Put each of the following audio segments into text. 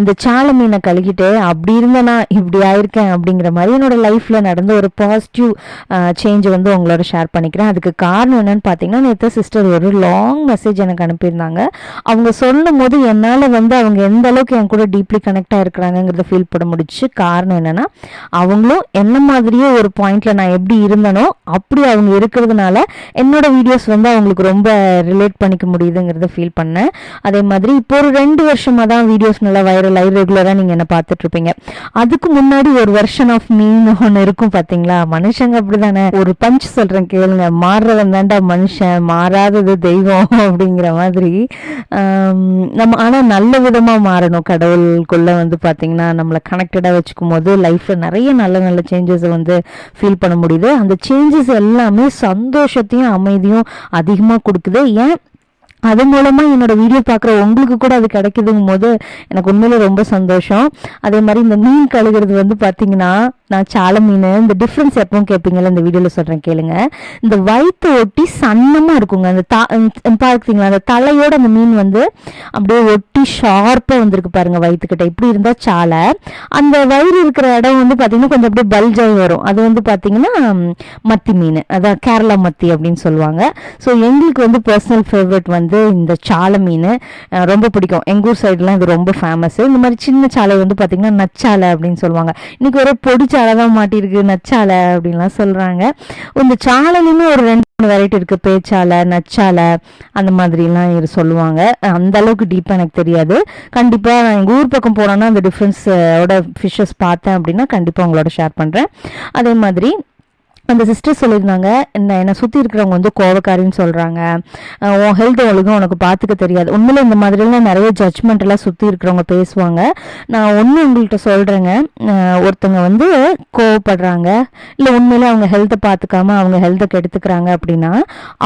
இந்த சாலை மீனை கழுகிட்டு அப்படி இருந்தேனா இப்படி ஆயிருக்கேன் அப்படிங்கிற மாதிரி என்னோட லைஃப்பில் நடந்த ஒரு பாசிட்டிவ் சேஞ்ச் வந்து உங்களோட ஷேர் பண்ணிக்கிறேன். அதுக்கு காரணம் என்னன்னு பார்த்தீங்கன்னா நேற்று சிஸ்டர் ஒரு லாங் மெசேஜ் எனக்கு அனுப்பியிருந்தாங்க. அவங்க சொல்லும் போது என்னால் வந்து அவங்க எந்த அளவுக்கு என் கூட டீப்லி கனெக்ட் ஆகிருக்கிறாங்கிறத ஃபீல் பண்ண முடிச்சு காரணம் என்னன்னா அவங்களும் என்ன மாதிரியே ஒரு பாயிண்ட்ல நான் எப்படி இருந்தனோ அப்படி அவங்க இருக்கிறதுனால என்னோட வீடியோஸ் வந்து அவங்களுக்கு ரொம்ப ரிலேட் பண்ணிக்க முடியுதுங்கிறத ஃபீல் பண்ணேன். அதே மாதிரி இப்போ ஒரு ரெண்டு வருஷமா தான் வீடியோஸ் நல்லா வைரல் லைவ் ரெகுலராக நீங்கள் என்ன பார்த்துட்ருப்பீங்க? அதுக்கு முன்னாடி ஒரு வெர்ஷன் ஆஃப் மீன் ஒன்று இருக்கும் பார்த்தீங்களா மனுஷங்க அப்படி தானே ஒரு பஞ்ச் சொல்கிறேன் கேளுங்க. மாறுறவன் தாண்டா மனுஷன். மாறாதது தெய்வம் அப்படிங்கிற மாதிரி. நம்ம ஆனால் நல்ல விதமாக மாறணும். கடவுளுக்குள்ளே வந்து பார்த்தீங்கன்னா நம்மளை கனெக்டடாக வச்சுக்கும் போது லைஃப்பில் நிறைய நல்ல நல்ல சேஞ்சஸை வந்து ஃபீல் பண்ண முடியுது. அந்த சேஞ்சஸ் எல்லாமே சந்தோஷத்தையும் அமைதியும் அதிகமாக கொடுக்குது. ஏன்? அது மூலமாக என்னோட வீடியோ பார்க்குற உங்களுக்கு கூட அது கிடைக்குதுங்கும் போது எனக்கு உண்மையில ரொம்ப சந்தோஷம். அதே மாதிரி இந்த மீன் கழுகுறது வந்து பார்த்தீங்கன்னா நான் சால மீன் இந்த டிஃப்ரென்ஸ் எப்பவும் கேட்பீங்கல்ல இந்த வீடியோவில் சொல்கிறேன் கேளுங்க. இந்த வயிற்று ஒட்டி சன்னமாக இருக்குங்க. அந்த தா பார்த்தீங்களா அந்த தலையோட அந்த மீன் வந்து அப்படியே ஒட்டி ஷார்ப்பாக வந்திருக்கு பாருங்க வயிற்றுக்கிட்ட இப்படி இருந்தால் சாலை. அந்த வயிறு இருக்கிற இடம் வந்து பார்த்தீங்கன்னா கொஞ்சம் அப்படியே பல்ஜாகி வரும். அது வந்து பார்த்தீங்கன்னா மத்தி மீன். அதான் கேரளா மத்தி அப்படின்னு சொல்லுவாங்க. ஸோ எங்களுக்கு வந்து பர்சனல் ஃபேவரட் வந்து இந்த சாலை மீன். ரொம்ப பிடிக்கும். எங்கூர் சைடெலாம் இது ரொம்ப ஃபேமஸ் இந்த மாதிரி சின்ன சாலை வந்து பார்த்தீங்கன்னா நச்சாலை அப்படின்னு சொல்லுவாங்க. இன்னைக்கு ஒரு பொடி சாலை தான் மாட்டியிருக்கு நச்சாலை அப்படின்லாம் சொல்கிறாங்க இந்த சாலையிலுமே ஒரு ரெண்டு மூணு வெரைட்டி இருக்குது பேச்சாலை நச்சாலை அந்த மாதிரிலாம் சொல்லுவாங்க. அந்த அளவுக்கு டீப்பாக எனக்கு தெரியாது. கண்டிப்பாக நான் எங்கள் ஊர் பக்கம் போனோன்னா அந்த டிஃப்ரென்ஸோட ஃபிஷ்ஷஸ் பார்த்தேன் அப்படின்னா கண்டிப்பாக உங்களோட ஷேர் பண்ணுறேன் அதே மாதிரி அந்த சிஸ்டர் சொல்லியிருந்தாங்க என்ன என்னை சுற்றி இருக்கிறவங்க வந்து கோவக்காரின்னு சொல்கிறாங்க உன் ஹெல்த் ஒழுங்கும் உனக்கு பார்த்துக்க தெரியாது. உண்மையில இந்த மாதிரிலாம் நிறைய ஜட்ஜ்மெண்ட் எல்லாம் சுற்றி இருக்கிறவங்க பேசுவாங்க. நான் ஒன்று உங்கள்கிட்ட சொல்கிறேங்க ஒருத்தங்க வந்து கோவப்படுறாங்க. இல்லை உண்மையிலே அவங்க ஹெல்த்தை பார்த்துக்காம அவங்க ஹெல்த்தை கெடுத்துக்கிறாங்க அப்படின்னா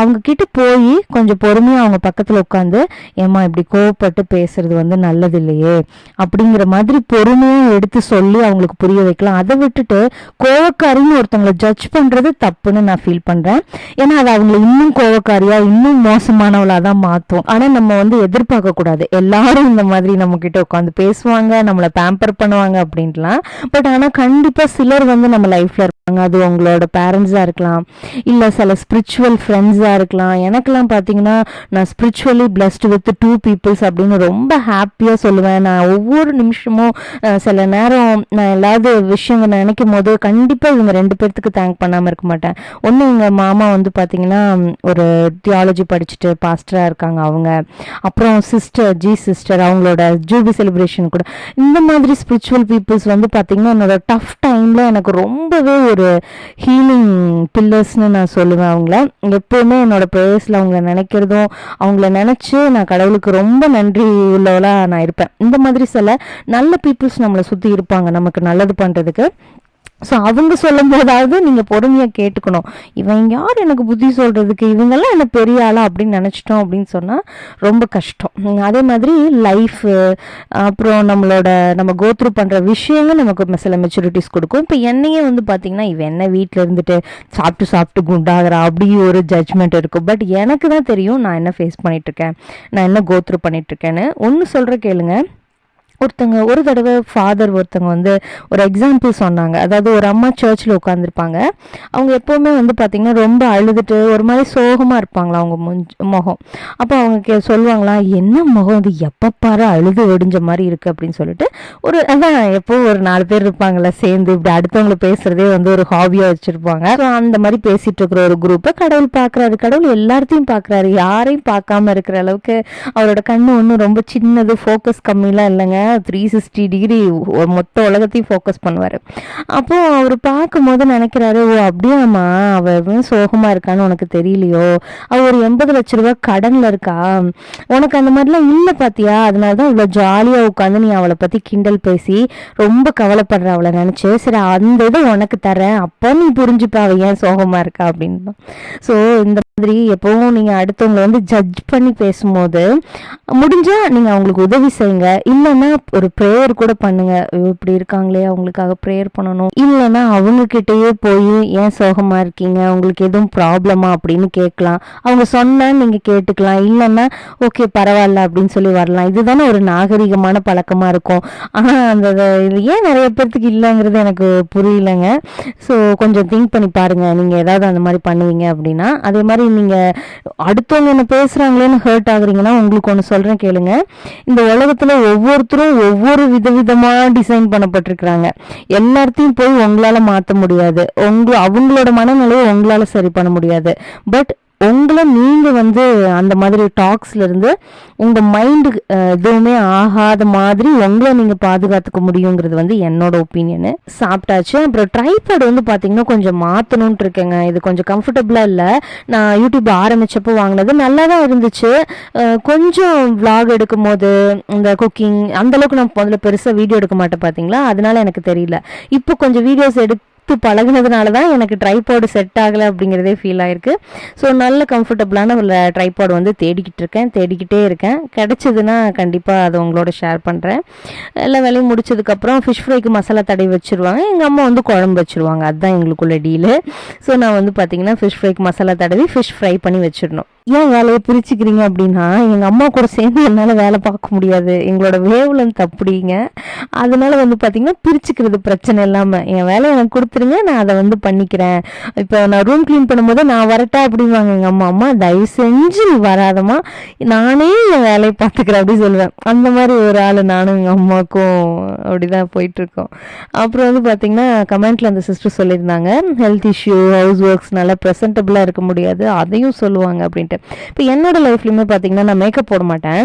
அவங்க கிட்ட போய் கொஞ்சம் பொறுமையாக அவங்க பக்கத்தில் உட்காந்து ஏம்மா இப்படி கோவப்பட்டு பேசுறது வந்து நல்லது இல்லையே அப்படிங்கிற மாதிரி பொறுமையாக எடுத்து சொல்லி அவங்களுக்கு புரிய வைக்கலாம். அதை விட்டுட்டு கோவக்காரின்னு ஒருத்தவங்களை ஜட்ஜ் பண்றது தப்புன்னு நான் ஃபீல் பண்றேன். ஏன்னா அது அவங்களை இன்னும் கோவக்காரியா இன்னும் மோசமானவளா தான் மாத்தும். ஆனா நம்ம வந்து எதிர்பார்க்க கூடாது. எல்லாரும் இந்த மாதிரி நம்ம கிட்ட உட்காந்து பேசுவாங்க நம்மளை பேம்பர் பண்ணுவாங்க அப்படின்ட்டுலாம். பட் ஆனா கண்டிப்பா சிலர் வந்து நம்ம லைஃப்ல இருப்பாங்க. அது உங்களோட பேரண்ட்ஸா இருக்கலாம். இல்ல சில ஸ்பிரிச்சுவல் ஃப்ரெண்ட்ஸா இருக்கலாம். எனக்கெல்லாம் பாத்தீங்கன்னா நான் spiritually blessed with two peoples அப்படின்னு ரொம்ப ஹாப்பியா சொல்லுவேன். நான் ஒவ்வொரு நிமிஷமும் சில நேரம் நான் எல்லாவது விஷயங்கள் நினைக்கும் போது கண்டிப்பா இவங்க ரெண்டு பேர்த்துக்கு தேங்க் பண்ணாம இருக்க மாட்டேன். ஒன்று எங்கள் மாமா வந்து பார்த்திங்கன்னா ஒரு தியாலஜி படிச்சுட்டு பாஸ்டராக இருக்காங்க அவங்க. அப்புறம் சிஸ்டர் ஜி சிஸ்டர் அவங்களோட ஜூபி செலிப்ரேஷன் கூட. இந்த மாதிரி ஸ்பிரிச்சுவல் பீப்புள்ஸ் வந்து பார்த்திங்கன்னா என்னோட டஃப் டைமில் எனக்கு ரொம்பவே ஒரு ஹீலிங் பில்லர்ஸ்னு நான் சொல்லுவேன் அவங்கள. எப்போவுமே என்னோட ப்ரேயர்ஸ்ல அவங்கள நினைக்கிறதும் அவங்கள நினச்சி நான் கடவுளுக்கு ரொம்ப நன்றி உள்ளவளாக நான் இருப்பேன். இந்த மாதிரி சில நல்ல பீப்புள்ஸ் நம்மளை சுற்றி இருப்பாங்க நமக்கு நல்லது பண்ணுறதுக்கு ஸோ அவங்க சொல்லும் போதாவது நீங்கள் பொறுமையாக கேட்டுக்கணும். இவன் யார் எனக்கு புத்தி சொல்கிறதுக்கு இவங்கெல்லாம் என்ன பெரிய ஆளா அப்படின்னு நினச்சிட்டோம் அப்படின்னு சொன்னால் ரொம்ப கஷ்டம். அதே மாதிரி லைஃபு அப்புறம் நம்மளோட நம்ம கோத்ரூ பண்ணுற விஷயங்கள் நமக்கு சில மெச்சூரிட்டிஸ் கொடுக்கும். இப்போ என்னையே வந்து பார்த்தீங்கன்னா இவன் என்ன வீட்டில் இருந்துட்டு சாப்பிட்டு சாப்பிட்டு குண்டாகிறா? அப்படி ஒரு ஜட்ஜ்மெண்ட் இருக்கும். பட் எனக்கு தான் தெரியும் நான் என்ன ஃபேஸ் பண்ணிகிட்ருக்கேன் நான் என்ன கோத்ரூ பண்ணிகிட்ருக்கேன்னு ஒன்று சொல்கிற கேளுங்க. ஒருத்தங்க ஒரு தடவை ஃபாதர் ஒருத்தங்க வந்து ஒரு எக்ஸாம்பிள் சொன்னாங்க. அதாவது ஒரு அம்மா சர்ச்சில் உட்காந்துருப்பாங்க அவங்க எப்போவுமே வந்து பார்த்திங்கன்னா ரொம்ப அழுதுட்டு ஒரு மாதிரி சோகமாக இருப்பாங்களா அவங்க முஞ்ச் முகம். அப்போ அவங்க கே சொல்லுவாங்களா என்ன முகம் அது எப்பப்பாரு அழுது ஒடிஞ்ச மாதிரி இருக்குது அப்படின்னு சொல்லிட்டு ஒரு அதான் எப்போ ஒரு நாலு பேர் இருப்பாங்கல்ல சேர்ந்து இப்படி அடுத்தவங்களை பேசுகிறதே வந்து ஒரு ஹாபியாக வச்சுருப்பாங்க. ஸோ அந்த மாதிரி பேசிகிட்டு இருக்கிற ஒரு குரூப்பை கடவுள் பார்க்குறாரு கடவுள் எல்லாத்தையும் பார்க்குறாரு யாரையும் பார்க்காம இருக்கிற அளவுக்கு அவரோட கண்ணு ஒன்றும் ரொம்ப சின்னது ஃபோக்கஸ் கம்மிலாம் இல்லைங்க. த்ரீ சிக்ஸ்டி டிகிரி மொத்த உலகத்தையும் ஃபோக்கஸ் பண்ணுவார். அப்போ அவர் பார்க்கும்போது நினைக்கிறாரு ஓ அப்படியாம்மா அவ சோகமாக சோகமா இருக்கான்னு உனக்கு தெரியலையோ? அவள் ஒரு எண்பது லட்ச ரூபாய் கடன்ல இருக்கா? உனக்கு அந்த மாதிரிலாம் இல்லை பாத்தியா? அதனால தான் இவ்வளோ ஜாலியாக உட்காந்து நீ அவளை பத்தி கிண்டல் பேசி ரொம்ப கவலைப்படுற அவளை நினைச்சு சரி அந்த இதை உனக்கு தரேன் அப்போ நீ புரிஞ்சுப்பா அவள் ஏன் சோகமா இருக்கா? அப்படின்னு. ஸோ இந்த மாதிரி எப்பவும் நீங்க அடுத்தவங்களை வந்து ஜட்ஜ் பண்ணி பேசும்போது முடிஞ்சா நீங்க அவங்களுக்கு உதவி செய்யுங்க. இல்லைன்னா ஒரு ப்ரேயர் கூட பண்ணுங்க. ஐயோ, இப்படி இருக்காங்களே அவங்களுக்காக ப்ரேயர் பண்ணணும். இல்லைன்னா அவங்க கிட்டேயே போய் ஏன் சோகமா இருக்கீங்க? உங்களுக்கு எதுவும் ப்ராப்ளமா அப்படின்னு கேட்கலாம். அவங்க சொன்னா நீங்க கேட்டுக்கலாம். இல்லைன்னா ஓகே பரவாயில்ல அப்படின்னு சொல்லி வரலாம். இதுதானே ஒரு நாகரிகமான பழக்கமா இருக்கும். ஆனா அந்த ஏன் நிறைய பேர்த்துக்கு இல்லைங்கிறது எனக்கு புரியலங்க. ஸோ கொஞ்சம் திங்க் பண்ணி பாருங்க. நீங்க ஏதாவது அந்த மாதிரி பண்ணுவீங்க அப்படின்னா. அதே மாதிரி நீங்க அடுத்தவங்க என்ன பேசுறாங்களேன்னு ஹர்ட் ஆகுறீங்கன்னா உங்களுக்கு ஒன்று சொல்றேன் கேளுங்க. இந்த உலகத்துல ஒவ்வொருத்தரும் ஒவ்வொரு விதவிதமாக டிசைன் பண்ணப்பட்டிருக்கிறாங்க. எல்லாத்தையும் போய் உங்களால் மாற்ற முடியாது. உங்க அவங்களோட மனநிலையை உங்களால் சரி பண்ண முடியாது. பட் உங்களை நீங்கள் வந்து அந்த மாதிரி டாக்ஸ்லேருந்து உங்கள் மைண்டு எதுவுமே ஆகாத மாதிரி உங்களை நீங்கள் பாதுகாத்துக்க முடியுங்கிறது வந்து என்னோட ஒப்பீனியனு சாப்பிட்டாச்சு. அப்புறம் ட்ரைபேட் வந்து பார்த்தீங்கன்னா கொஞ்சம் மாற்றணுன்ட்டு இருக்கேங்க. இது கொஞ்சம் கம்ஃபர்டபுளாக இல்லை. நான் யூடியூப் ஆரம்பிச்சப்போ வாங்கினது நல்லா தான் இருந்துச்சு கொஞ்சம் விளாக் எடுக்கும் போது இந்த குக்கிங் அந்த அளவுக்கு நான் முதல்ல பெருசாக வீடியோ எடுக்க மாட்டேன் பார்த்தீங்களா அதனால எனக்கு தெரியல. இப்போ கொஞ்சம் வீடியோஸ் பார்த்து பழகுனதுனால தான் எனக்கு ட்ரைபாடு செட் ஆகலை அப்படிங்கிறதே ஃபீல் ஆயிருக்கு. ஸோ நல்ல கம்ஃபர்டபுளான ஒரு ட்ரைபாடு வந்து தேடிக்கிட்டு இருக்கேன் தேடிக்கிட்டே இருக்கேன். கிடச்சிதுன்னா கண்டிப்பாக அதை உங்களோட ஷேர் பண்ணுறேன் எல்லா வேலையும் முடிச்சதுக்கப்புறம் ஃபிஷ் ஃப்ரைக்கு மசாலா தடவி வச்சுருவாங்க. எங்கள் அம்மா வந்து குழம்பு வச்சுருவாங்க. அதுதான் எங்களுக்குள்ள டீலு ஸோ நான் வந்து பார்த்தீங்கன்னா ஃபிஷ் ஃப்ரைக்கு மசாலா தடவி ஃபிஷ் ஃப்ரை பண்ணி வச்சிடணும். ஏன் வேலையை பிரிச்சுக்கிறீங்க அப்படின்னா எங்கள் அம்மா கூட சேர்ந்து என்னால் வேலை பார்க்க முடியாது. எங்களோட வேவ் அப்படிங்க. அதனால வந்து பார்த்திங்கன்னா பிரிச்சுக்கிறது பிரச்சனை இல்லாமல் என் வேலையை எனக்கு கொடுத்துருங்க நான் அதை வந்து பண்ணிக்கிறேன். இப்போ நான் ரூம் க்ளீன் பண்ணும்போது நான் வரட்டா அப்படிவாங்க எங்கள் அம்மா. அம்மா தயவு செஞ்சு நீ வராதம்மா. நானே என் வேலையை பார்த்துக்கிறேன் அப்படி சொல்லுவேன். அந்த மாதிரி ஒரு ஆள் நானும் எங்கள் அம்மாவுக்கும் அப்படிதான் போயிட்டு இருக்கோம் அப்புறம் வந்து பார்த்திங்கன்னா கமெண்ட்ல அந்த சிஸ்டர் சொல்லியிருந்தாங்க ஹெல்த் இஷ்யூ ஹவுஸ் ஒர்க்ஸ்னால ப்ரெசன்டபுளாக இருக்க முடியாது. அதையும் சொல்லுவாங்க அப்படின்ட்டு. இப்போ என்னோட லைஃப்லையுமே பார்த்தீங்கன்னா நான் மேக்கப் போட மாட்டேன்.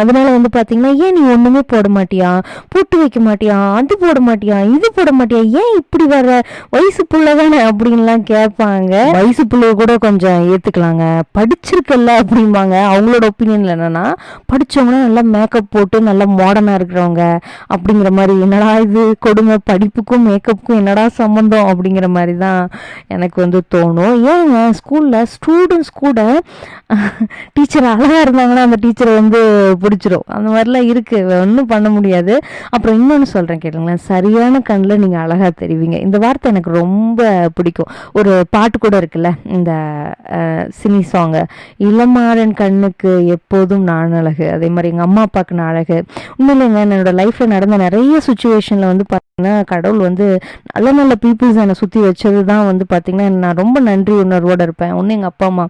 அதனால வந்து பார்த்தீங்கன்னா ஏன் நீ ஒன்றுமே போட மாட்டியா? போட்டு வைக்க மாட்டியா? அது போட மாட்டியா? இது போட மாட்டியா? ஏன் இப்படி வர? வயசு புள்ள தானே அப்படின்லாம் கேட்பாங்க. வயசு பிள்ளைய கூட கொஞ்சம் ஏற்றுக்கலாங்க படிச்சிருக்கல்ல அப்படிம்பாங்க. அவங்களோட ஒப்பீனியன்ல என்னன்னா படித்தவங்கன்னா நல்லா மேக்கப் போட்டு நல்லா மாடர்னாக இருக்கிறவங்க அப்படிங்கிற மாதிரி என்னடா இது கொடுமை? படிப்புக்கும் மேக்கப்புக்கும் என்னடா சம்மந்தம் அப்படிங்கிற மாதிரி தான் எனக்கு வந்து தோணும். ஏங்க ஸ்கூலில் ஸ்டூடெண்ட்ஸ் கூட டீச்சர் அழகாக இருந்தாங்கன்னா அந்த டீச்சரை வந்து பிடிச்சிரும். அந்த மாதிரிலாம் இருக்கு. ஒன்றும் பண்ண முடியாது. அப்புறம் இன்னொன்று சொல்கிறேன் கேளுங்களேன். சரியான கண்ணில் நீங்கள் அழகாக தெரிவிங்க. இந்த வார்த்தை எனக்கு ரொம்ப பிடிக்கும். ஒரு பாட்டு கூட இருக்குல்ல இந்த சினி சாங் இளமாறன் கண்ணுக்கு எப்போதும் நான் அழகு. அதே மாதிரி எங்கள் அம்மா அப்பாவுக்கு நான் அழகு. உண்மையிலேங்க என்னோட லைஃப்பில் நடந்த நிறைய சுச்சுவேஷனில் வந்து பார்த்தீங்கன்னா கடவுள் வந்து நல்ல நல்ல பீப்புள்ஸ் என்னை சுற்றி வச்சது தான் வந்து பார்த்திங்கன்னா நான் ரொம்ப நன்றி உணர்வோடு இருப்பேன். ஒன்று எங்கள் அப்பா அம்மா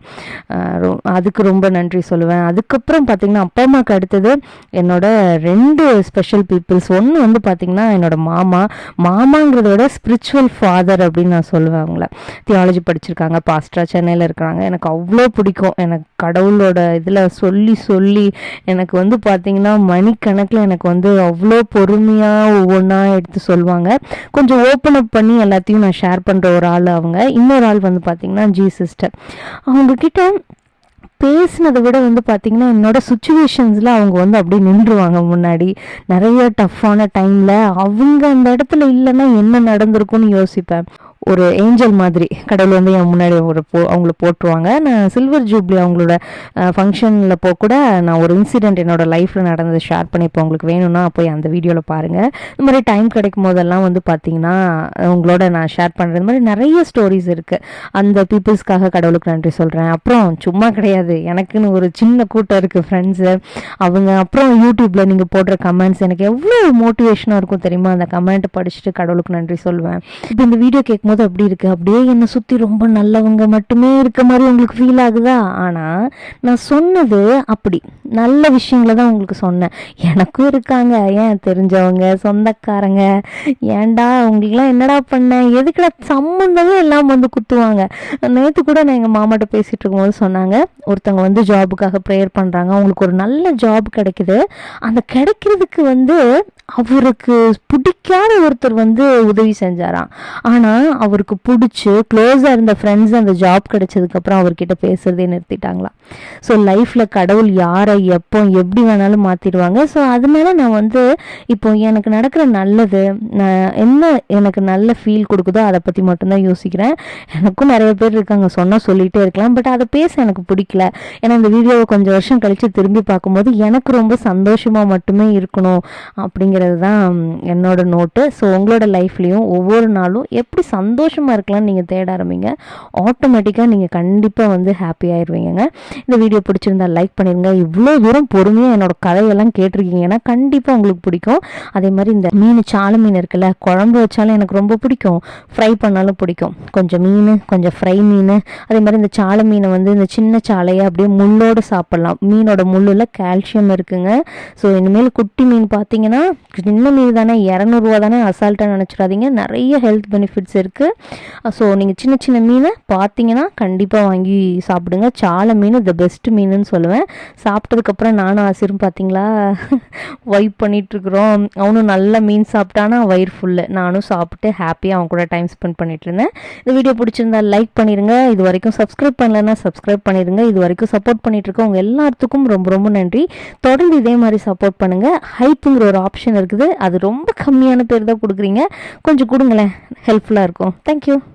ரொ- அதுக்கு ரொம்ப நன்றி சொல்லுவேன். அதுக்கப்புறம் பார்த்திங்கன்னா அப்பா அம்மாவுக்கு அடுத்தது என்னோட ரெண்டு ஸ்பெஷல் பீப்புள்ஸ் ஒன்று வந்து பார்த்திங்கன்னா என்னோட மாமா. மாமாங்கிறத விட ஸ்பிரிச்சுவல் ஃபாதர் அப்படின்னு நான் சொல்லுவேன் அவங்கள. தியாலஜி படிச்சிருக்காங்க பாஸ்டரா சென்னையில் இருக்கிறாங்க. எனக்கு அவ்வளோ பிடிக்கும். எனக்கு கடவுளோட இதில் சொல்லி சொல்லி எனக்கு வந்து பார்த்திங்கன்னா மணிக்கணக்கில் எனக்கு வந்து அவ்வளோ பொறுமையாக ஒவ்வொன்றா எடுத்து சொல்லுவாங்க. கொஞ்சம் ஓப்பன் அப் பண்ணி எல்லாத்தையும் நான் ஷேர் பண்ணுற ஒரு ஆள் அவங்க. இன்னொரு ஆள் வந்து பார்த்தீங்கன்னா ஜி சிஸ்டர் அவங்க கிட்ட பேசினதை விட வந்து பார்த்தீங்கன்னா என்னோட சுச்சுவேஷன்ஸில் அவங்க வந்து அப்படியே நின்றுவாங்க முன்னாடி. நிறைய டஃப்பான டைமில் அவங்க அந்த இடத்துல இல்லைன்னா என்ன நடந்திருக்கும்னு யோசிப்பேன். ஒரு ஏஞ்சல் மாதிரி கடவுள் வந்து என் முன்னாடி ஒரு போ அவங்கள போட்டுருவாங்க. நான் சில்வர் ஜூப்ளி அவங்களோட ஃபங்க்ஷனில் போக கூட நான் ஒரு இன்சிடெண்ட் என்னோடய லைஃப்பில் நடந்ததை ஷேர் பண்ணிப்போம் உங்களுக்கு வேணும்னா போய் அந்த வீடியோவில் பாருங்கள் இந்த மாதிரி டைம் கிடைக்கும் போதெல்லாம் வந்து பார்த்தீங்கன்னா உங்களோட நான் ஷேர் பண்ணுறது இந்த மாதிரி நிறைய ஸ்டோரிஸ் இருக்குது அந்த பீப்புள்ஸ்க்காக கடவுளுக்கு நன்றி சொல்கிறேன் அப்புறம் சும்மா கிடையாது. எனக்குன்னு ஒரு சின்ன கூட்டம் இருக்குது ஃப்ரெண்ட்ஸு அவங்க அப்புறம் யூடியூப்பில் நீங்கள் போடுற கமெண்ட்ஸ் எனக்கு எவ்வளோ மோட்டிவேஷனாக இருக்கும் தெரியுமா? அந்த கமெண்ட் படிச்சுட்டு கடவுளுக்கு நன்றி சொல்லுவேன் இப்போ இந்த வீடியோ கேட்கும்போது அப்படி இருக்கு. அப்படியே என்னை சுற்றி ரொம்ப நல்லவங்க மட்டுமே இருக்க மாதிரி உங்களுக்கு ஃபீல் ஆகுதா? ஆனால் நான் சொன்னது அப்படி. நல்ல விஷயங்களை தான் உங்களுக்கு சொன்னேன். எனக்கும் இருக்காங்க ஏன் தெரிஞ்சவங்க சொந்தக்காரங்க. ஏன்டா உங்களுக்குலாம் என்னடா பண்ணேன் எதுக்குடா சம்மந்தமே எல்லாம் வந்து குத்துவாங்க? நேற்று கூட நான் எங்கள் மாமாட்ட பேசிகிட்டு இருக்கும்போது சொன்னாங்க ஒருத்தவங்க வந்து ஜாபுக்காக ப்ரேயர் பண்ணுறாங்க அவங்களுக்கு ஒரு நல்ல ஜாப் கிடைக்குது. அந்த கிடைக்கிறதுக்கு வந்து அவருக்கு பிடிக்காத ஒருத்தர் வந்து உதவி செஞ்சாராம். ஆனால் அவருக்கு பிடிச்சி க்ளோஸாக இருந்த ஃப்ரெண்ட்ஸ் அந்த ஜாப் கிடைச்சதுக்கப்புறம் அவர்கிட்ட பேசுறதே நிறுத்திட்டாங்களாம் ஸோ லைஃப்பில் கடவுள் யாரை எப்போ எப்படி வேணாலும் மாற்றிடுவாங்க ஸோ அதனால நான் வந்து இப்போ எனக்கு நடக்கிற நல்லது நான் என்ன எனக்கு நல்ல ஃபீல் கொடுக்குதோ அதை பற்றி மட்டும்தான் யோசிக்கிறேன். எனக்கும் நிறைய பேர் இருக்காங்க சொன்னால் சொல்லிகிட்டே இருக்கலாம். பட் அதை பேச எனக்கு பிடிக்கல. ஏன்னா இந்த வீடியோவை கொஞ்சம் வருஷம் கழித்து திரும்பி பார்க்கும்போது எனக்கு ரொம்ப சந்தோஷமாக மட்டுமே இருக்கணும் அப்படிங்கிறது தான் என்னோட நோட்டு ஸோ உங்களோட லைஃப்லேயும் ஒவ்வொரு நாளும் எப்படி சந்தோஷமாக இருக்கலாம்னு நீங்கள் தேட ஆரம்பிங்க. ஆட்டோமேட்டிக்காக நீங்கள் கண்டிப்பாக வந்து ஹாப்பி ஆயிடுவீங்க இந்த வீடியோ பிடிச்சிருந்தா லைக் பண்ணிடுங்க இவ்வளோ தூரம் பொறுமையாக என்னோட கதையெல்லாம் கேட்டிருக்கீங்கன்னா கண்டிப்பாக உங்களுக்கு பிடிக்கும். அதே மாதிரி இந்த மீன் சாலை மீன் இருக்குல்ல குழம்பு வச்சாலும் எனக்கு ரொம்ப பிடிக்கும். ஃப்ரை பண்ணாலும் பிடிக்கும். கொஞ்சம் மீன் கொஞ்சம் ஃப்ரை மீன். அதே மாதிரி இந்த சாலை மீனை வந்து இந்த சின்ன சாலையை அப்படியே முள்ளோடு சாப்பிட்லாம். மீனோட முள்ளில் கால்சியம் இருக்குங்க. ஸோ இனிமேல் குட்டி மீன் பார்த்தீங்கன்னா சின்ன மீன் தானே இரநூறுவா தானே அசால்ட்டாக நினச்சிடாதீங்க. நிறைய ஹெல்த் பெனிஃபிட்ஸ் இருக்குது ஸோ நீங்கள் சின்ன சின்ன மீனை பார்த்தீங்கன்னா கண்டிப்பாக வாங்கி சாப்பிடுங்க. சாலை மீன் த பெஸ்ட் மீனுன்னு சொல்லுவேன். சாப்பிட்டதுக்கப்புறம் நானும் ஆசிரும் பார்த்தீங்களா வைப் பண்ணிகிட்ருக்குறோம் அவனும் நல்ல மீன் சாப்பிட்டானா வயிறு ஃபுல்லு நானும் சாப்பிட்டு ஹாப்பியாக அவன் கூட டைம் ஸ்பெண்ட் பண்ணிகிட்டு இருந்தேன். இந்த வீடியோ பிடிச்சிருந்தா லைக் பண்ணிடுங்க இது வரைக்கும் சப்ஸ்கிரைப் பண்ணலன்னா சப்ஸ்கிரைப் பண்ணிடுங்க இது வரைக்கும் சப்போர்ட் பண்ணிகிட்ருக்கோம் உங்கள் எல்லாத்துக்கும் ரொம்ப ரொம்ப நன்றி. தொடர்ந்து இதே மாதிரி சப்போர்ட் பண்ணுங்கள் ஹைப்புங்கிற ஒரு ஆப்ஷன் இருக்குது. அது ரொம்ப கம்மியான பேர் தான் கொடுக்குறீங்க. கொஞ்சம் கொடுங்களேன். ஹெல்ப்ஃபுல்லாக இருக்கும். Thank you.